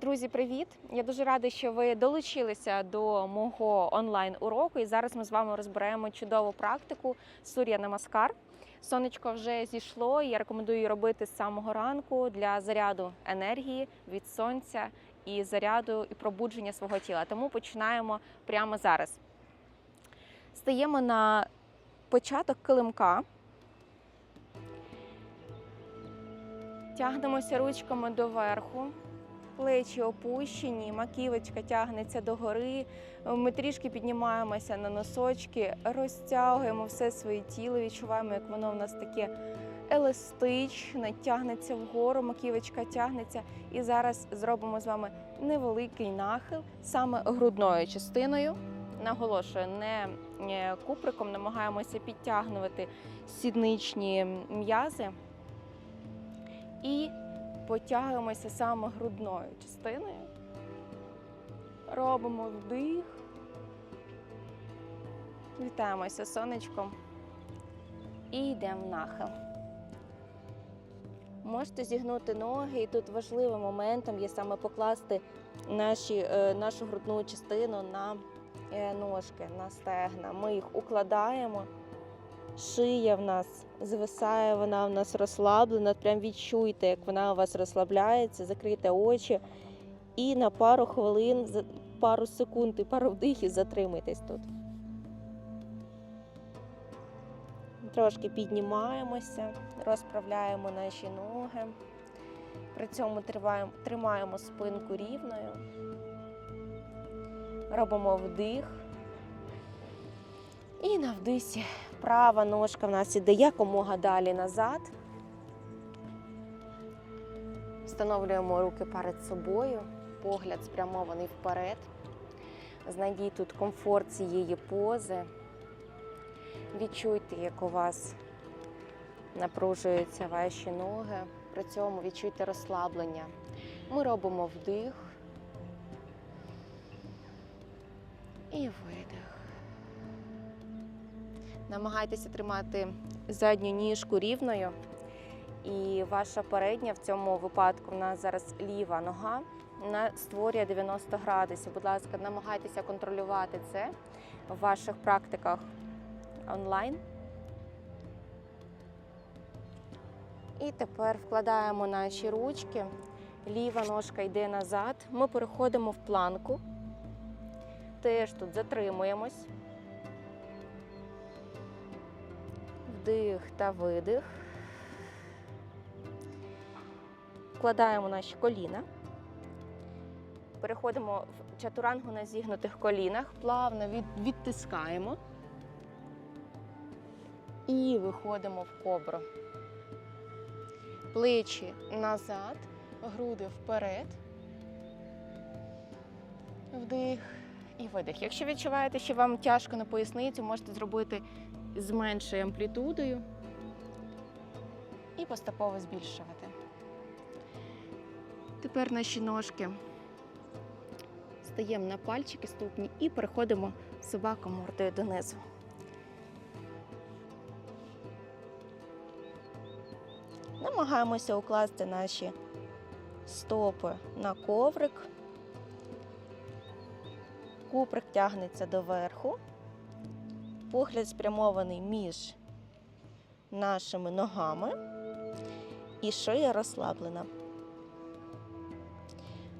Друзі, привіт! Я дуже рада, що ви долучилися до мого онлайн-уроку. І зараз ми з вами розберемо чудову практику Сур'я Намаскар. Сонечко вже зійшло. і Я рекомендую її робити з самого ранку для заряду енергії від сонця і заряду і пробудження свого тіла. Тому починаємо прямо зараз. Стаємо на початок килимка. Тягнемося ручками доверху, плечі опущені, маківочка тягнеться догори. Ми трішки піднімаємося на носочки, розтягуємо все своє тіло, відчуваємо, як воно в нас таке еластичне, тягнеться вгору, маківочка тягнеться. І зараз зробимо з вами невеликий нахил саме грудною частиною. Наголошую, не е, куприком намагаємося підтягнути сідничні м'язи і потягуємося саме грудною частиною. Робимо вдих. Вітаємося сонечком і йдемо в нахил. Можете зігнути ноги, і тут важливим моментом є саме покласти наші, е, нашу грудну частину на е, ножки, на стегна. Ми їх укладаємо. Шия в нас звисає, вона в нас розслаблена. Прям відчуйте, як вона у вас розслабляється, закрийте очі і на пару хвилин, пару секунд і пару вдихів затримайтесь тут. Трошки піднімаємося, розправляємо наші ноги. При цьому триваємо- тримаємо спинку рівною. Робимо вдих. І на вдисі права ножка в нас іде якомога далі назад. Встановлюємо руки перед собою, погляд спрямований вперед. Знайдіть тут комфорт цієї пози. Відчуйте, як у вас напружуються ваші ноги. При цьому відчуйте розслаблення. Ми робимо вдих і видих. Намагайтеся тримати задню ніжку рівною. І ваша передня в цьому випадку у нас зараз ліва нога вона створює 90 градусів. Будь ласка, намагайтеся контролювати це в ваших практиках онлайн. І тепер вкладаємо наші ручки. Ліва ножка йде назад. Ми переходимо в планку. Теж тут затримуємось. Вдих та видих. Вкладаємо наші коліна. Переходимо в чатурангу на зігнутих колінах, плавно від, відтискаємо і виходимо в кобру. Плечі назад, груди вперед. Вдих і видих. Якщо відчуваєте, що вам тяжко на поясницю, можете зробити з меншою амплітудою і поступово збільшувати. Тепер наші ножки стаємо на пальчики ступні і переходимо собаку мордою донизу. Намагаємося укласти наші стопи на коврик. Куприк тягнеться доверху. Погляд спрямований між нашими ногами і шия розслаблена.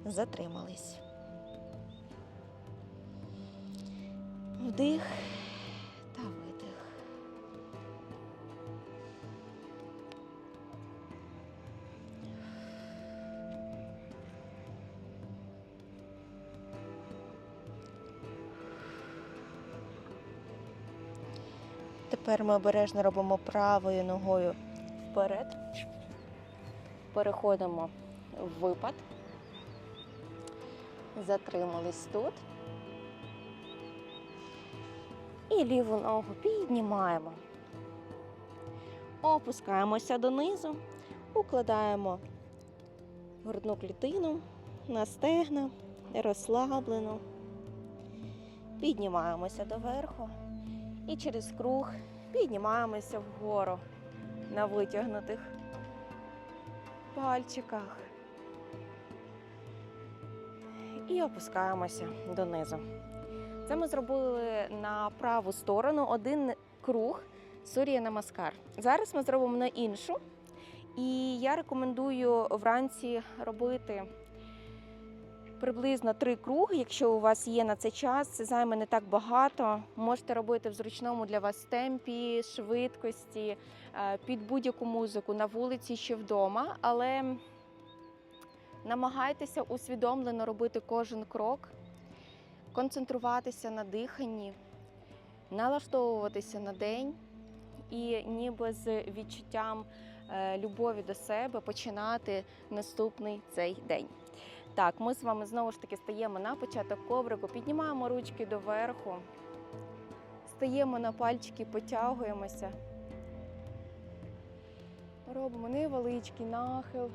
Затримались. Вдих Тепер ми обережно робимо правою ногою вперед. Переходимо в випад. Затримались тут. І ліву ногу піднімаємо. Опускаємося донизу, укладаємо грудну клітину на стегна, розслаблено. Піднімаємося доверху і через круг піднімаємося вгору на витягнутих пальчиках. І опускаємося донизу. Це ми зробили на праву сторону один круг Сурія Намаскар. Зараз ми зробимо на іншу. І я рекомендую вранці робити приблизно три круги. Якщо у вас є на це час, це займе не так багато. Можете робити в зручному для вас темпі, швидкості, е, під будь-яку музику на вулиці чи вдома. Але намагайтеся усвідомлено робити кожен крок, концентруватися на диханні, налаштовуватися на день і ніби з відчуттям е, любові до себе починати наступний цей день. Так, ми з вами знову ж таки стаємо на початок коврику, піднімаємо ручки доверху, стаємо на пальчики, потягуємося. Робимо невеличкий нахил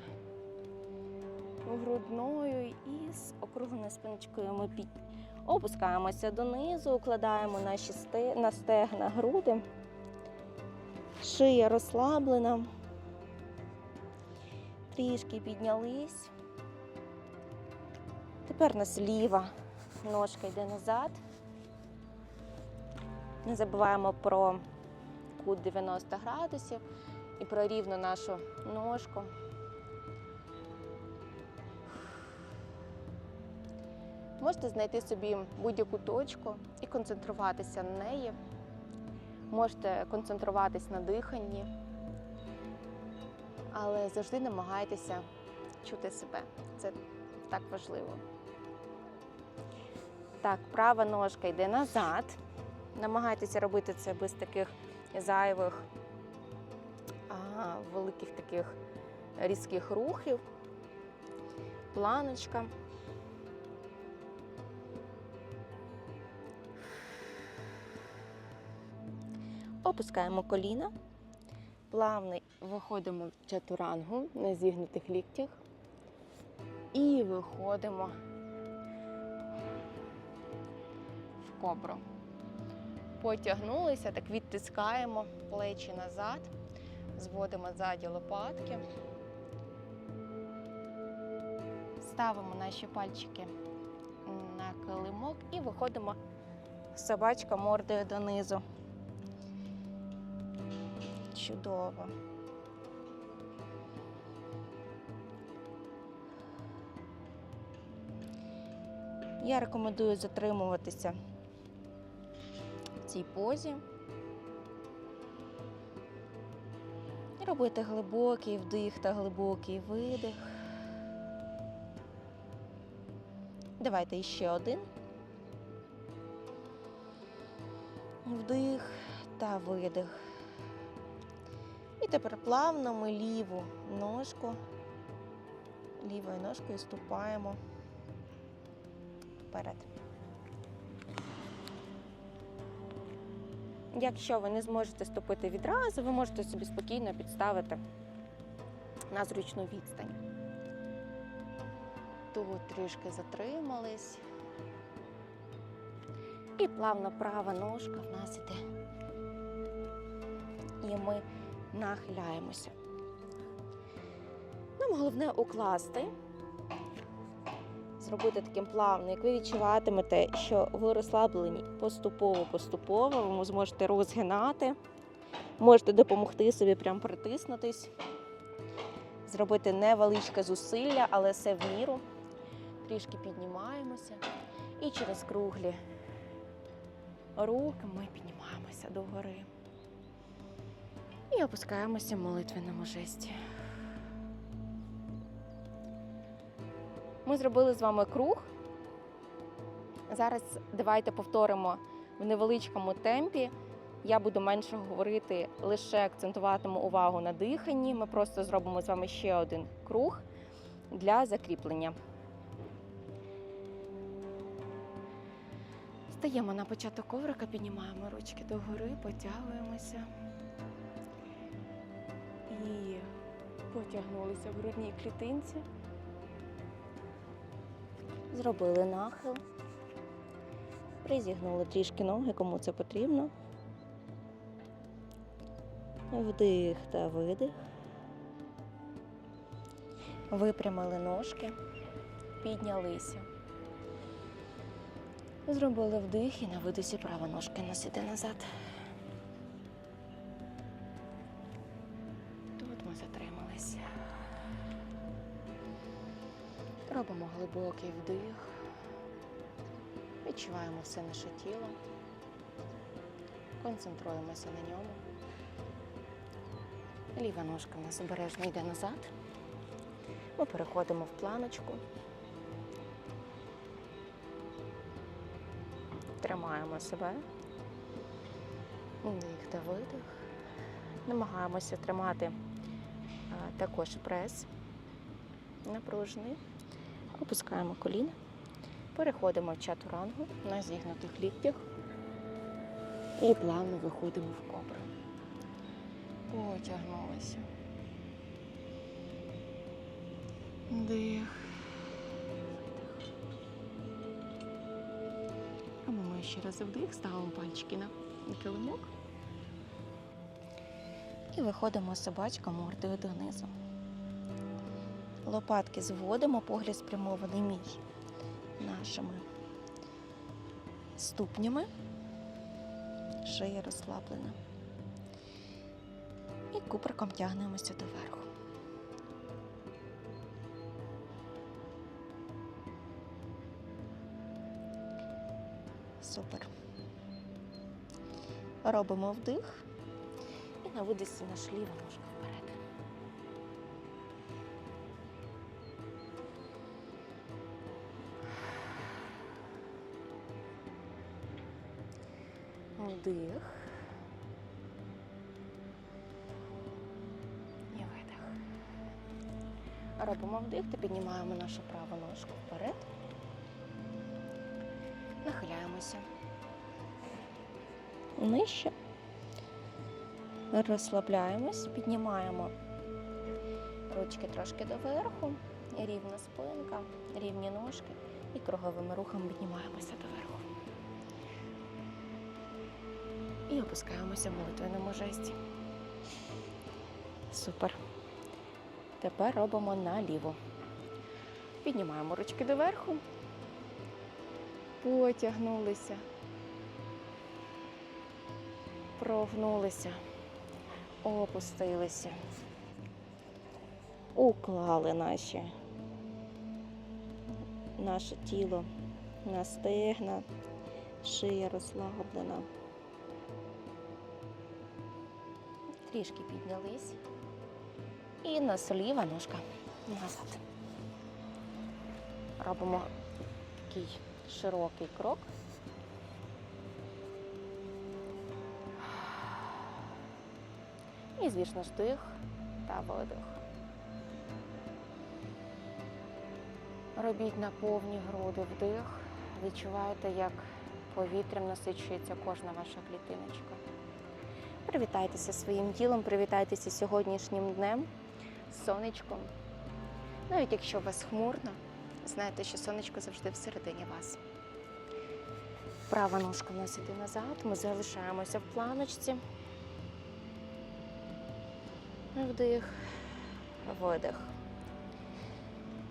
грудною і з округленою спиночкою ми під... опускаємося донизу, укладаємо наші сте... на стегна груди. Шия розслаблена. Трішки піднялись. Тепер у нас ліва ножка йде назад. Не забуваємо про кут 90 градусів і про рівну нашу ножку. Можете знайти собі будь-яку точку і концентруватися на неї. Можете концентруватись на диханні, але завжди намагайтеся чути себе. Це так важливо. Так, права ножка йде назад. Намагайтеся робити це без таких зайвих, великих таких різких рухів. Планочка. Опускаємо коліна. Плавно виходимо в чатурангу на зігнутих ліктях. І виходимо кобру. Потягнулися, так відтискаємо плечі назад, зводимо ззаді лопатки. Ставимо наші пальчики на килимок і виходимо собачка мордою донизу. Чудово. Я рекомендую затримуватися цій позі. Робити глибокий вдих та глибокий видих. Давайте ще один. Вдих та видих. І тепер плавно ми ліву ножку, лівою ножкою ступаємо вперед. Якщо ви не зможете ступити відразу, ви можете собі спокійно підставити на зручну відстань. Тут трішки затримались. І плавно права ножка в нас іде. І ми нахиляємося. Нам головне укласти, зробити таким плавно, як ви відчуватимете, що ви розслаблені поступово-поступово, ви зможете розгинати, можете допомогти собі прям притиснутись, зробити невеличке зусилля, але все в міру. Трішки піднімаємося і через круглі руки ми піднімаємося догори. І опускаємося в молитвеному жесті. Ми зробили з вами круг. Зараз давайте повторимо в невеличкому темпі. Я буду менше говорити, лише акцентуватиму увагу на диханні. Ми просто зробимо з вами ще один круг для закріплення. Стаємо на початок коврика, піднімаємо ручки догори, потягуємося. І потягнулися в грудній клітинці. Зробили нахил. Призігнули трішки ноги, кому це потрібно. Вдих та видих. Випрямили ножки, піднялися. Зробили вдих і на видосі права ножки носити назад. Робимо глибокий вдих. Відчуваємо все наше тіло. Концентруємося на ньому. Ліва ножка в нас обережно йде назад. Ми переходимо в планочку. Тримаємо себе. Вдих та видих. Намагаємося тримати також прес напружений. Опускаємо коліна. Переходимо в чатурангу на зігнутих ліктях. І плавно виходимо в кобру. Потягнулися. Дих. Робимо ще раз вдих, ставимо пальчики на килимок. І виходимо собачка мордою донизу. Лопатки зводимо, погляд спрямований між нашими ступнями. Шия розслаблена. І куприком тягнемося доверху. Супер. Робимо вдих і на видисі наш ліва ножка Вдих. І видих. Робимо вдих та піднімаємо нашу праву ножку вперед. Нахиляємося. Нижче. Розслабляємось, піднімаємо ручки трошки доверху, рівна спинка, рівні ножки і круговими рухами піднімаємося доверху. І опускаємося в молитвеному жесті. Супер. Тепер робимо наліво. Піднімаємо ручки доверху. Потягнулися. Прогнулися. Опустилися. Уклали наші. Наше тіло на стегна, шия розслаблена. Трішки піднялись. І нас ліва ножка назад. Робимо такий широкий крок. І, звісно, ж, та видих. Робіть на повні груди вдих. Відчуваєте, як повітрям насичується кожна ваша клітиночка. Привітайтеся своїм тілом, привітайтеся сьогоднішнім днем, сонечком. Навіть якщо у вас хмурно, знайте, що сонечко завжди всередині вас. Права ножка нас іде назад, ми залишаємося в планочці. Вдих, видих.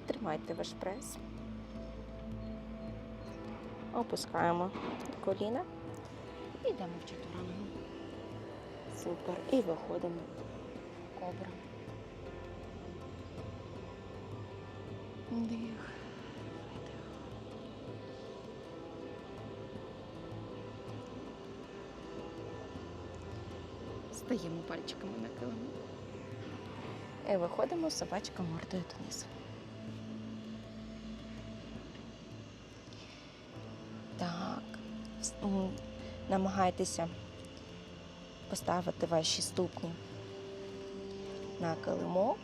Тримайте ваш прес. Опускаємо коліна. І йдемо в чатурангу. Супер. І виходимо в кобра. Видих. Стаємо пальчиками на килимок. І виходимо собачка мордою донизу. Так. Намагайтеся поставити ваші ступні на килимок,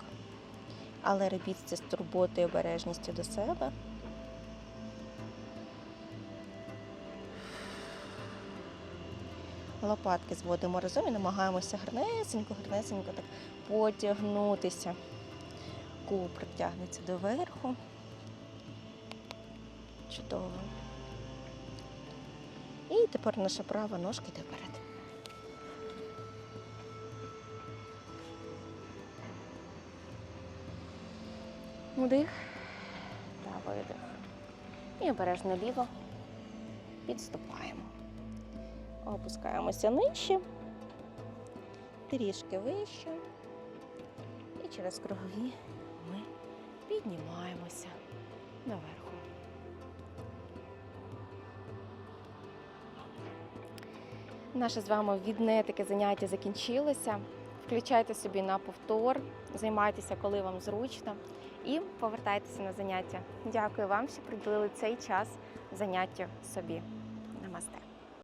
але робіть це з турботою і обережністю до себе. Лопатки зводимо разом і намагаємося гарнесенько, гарнесенько так потягнутися. Куприк тягнеться доверху. Чудово. І тепер наша права ножка йде вперед. Вдих та видих. І обережно ліво. підступаємо. Опускаємося нижче, трішки вище. І через кругові ми піднімаємося доверху. Наше з вами відне таке заняття закінчилося. Включайте собі на повтор, займайтеся, коли вам зручно, і повертайтеся на заняття. Дякую вам, що приділили цей час заняттю собі.